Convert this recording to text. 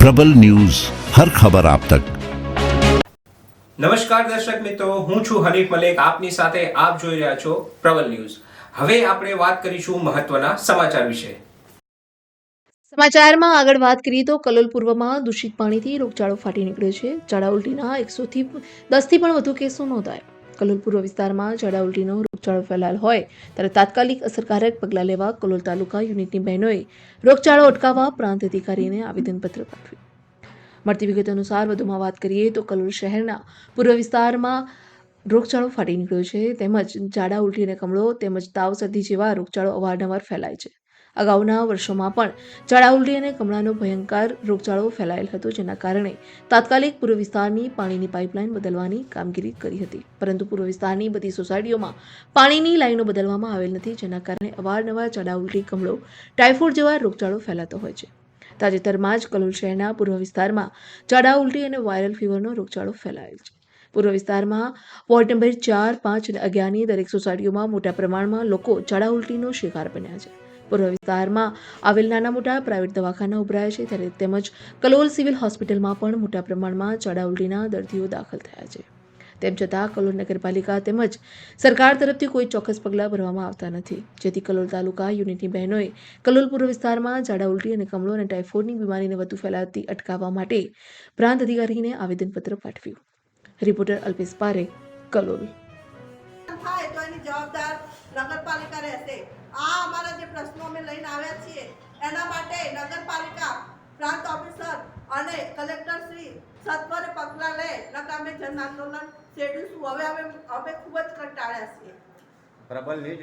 પ્રબલ news હર ખબર આપ તક. નમસ્કાર દર્શક મિત્રો હું છું હરીફ મલેક. આપની સાથે આપ જોઈ રહ્યા છો પ્રબલ ન્યૂઝ. હવે આપણે વાત કરીશું મહત્વના સમાચાર વિશે. સમાચારમાં આગળ વાત કરીએ તો કલોલ પૂર્વમાં દૂષિત પાણીથી રોગચાળો ફાટી નીકળ્યો છે. ઝાડા ઉલટીના દસથી પણ વધુ કેસો નોંધાયા. કલોલ પૂર્વ વિસ્તારમાં ઝાડા ઉલટીનો રોગચાળો ફેલાયેલ હોય, ત્યારે તાત્કાલિક અસરકારક પગલાં લેવા કલોલ તાલુકા યુનિટની બહેનોએ રોગચાળો અટકાવવા પ્રાંત અધિકારીને આવેદનપત્ર પાઠવ્યું. મળતી વિગત અનુસાર વધુમાં વાત કરીએ તો કલોલ શહેરના પૂર્વ વિસ્તારમાં રોગચાળો ફાટી નીકળ્યો છે, તેમજ ઝાડા ઉલટી અને કમળો તેમજ તાવ શરદી જેવા રોગચાળો અવારનવાર ફેલાય છે. અગાઉના વર્ષોમાં પણ. ઝાડાઉલટી અને કમળાનો ભયંકર રોગચાળો ફેલાયેલ હતો, જેના કારણે તાત્કાલિક પૂર્વ વિસ્તારની પાણીની પાઇપલાઇન બદલવાની કામગીરી કરી હતી. પરંતુ પૂર્વ વિસ્તારની બધી સોસાયટીઓમાં પાણીની લાઈનો બદલવામાં આવેલ નથી, જેના કારણે અવારનવાર ઝાડાઉલટી કમળો, ટાઇફોઇડ જેવા રોગચાળો ફેલાતો હોય છે. તાજેતરમાં જ કલોલ શહેરના પૂર્વ વિસ્તારમાં ઝાડા અને વાયરલ ફીવરનો રોગચાળો ફેલાયેલ છે. પૂર્વ વિસ્તારમાં વોર્ડ નંબર ચાર, પાંચ અને અગિયારની દરેક સોસાયટીઓમાં મોટા પ્રમાણમાં લોકો ઝાડા ઉલટીનો શિકાર બન્યા છે. પૂર્વ વિસ્તારમાં આવેલ નાના મોટા પ્રાઇવેટ દવાખાના ઉભરાયા છે ત્યારે તેમજ કલોલ સિવિલ હોસ્પિટલમાં પણ મોટા પ્રમાણમાં ઉલટીના દર્દીઓ દાખલ થયા છે. તેમ છતાં કલોલ નગરપાલિકા તેમજ સરકાર તરફથી કોઈ ચોક્કસ પગલાં ભરવામાં આવતા નથી. જેથી કલોલ તાલુકા યુનિટની બહેનોએ કલોલ પૂર્વ વિસ્તારમાં ઝાડા ઉલટી અને કમળો અને ટાઇફોઇડની બીમારીને વધુ ફેલાતી અટકાવવા માટે પ્રાંત અધિકારીને આવેદનપત્ર પાઠવ્યું. રિપોર્ટર અલ્પેશ પારેખ, કલોલ. નગરપાલિકા રહેશે. આ અમારા જે પ્રશ્નો અમે લઈને આવ્યા છીએ, એના માટે નગરપાલિકા, પ્રાંત ઓફિસર અને કલેક્ટર શ્રી સત્વરે પગલાં લે, નકર અમે જન આંદોલન છેડીશું હવે અમે અમે ખૂબ જ કંટાળ્યા છીએ. પ્રબલ ન્યૂઝ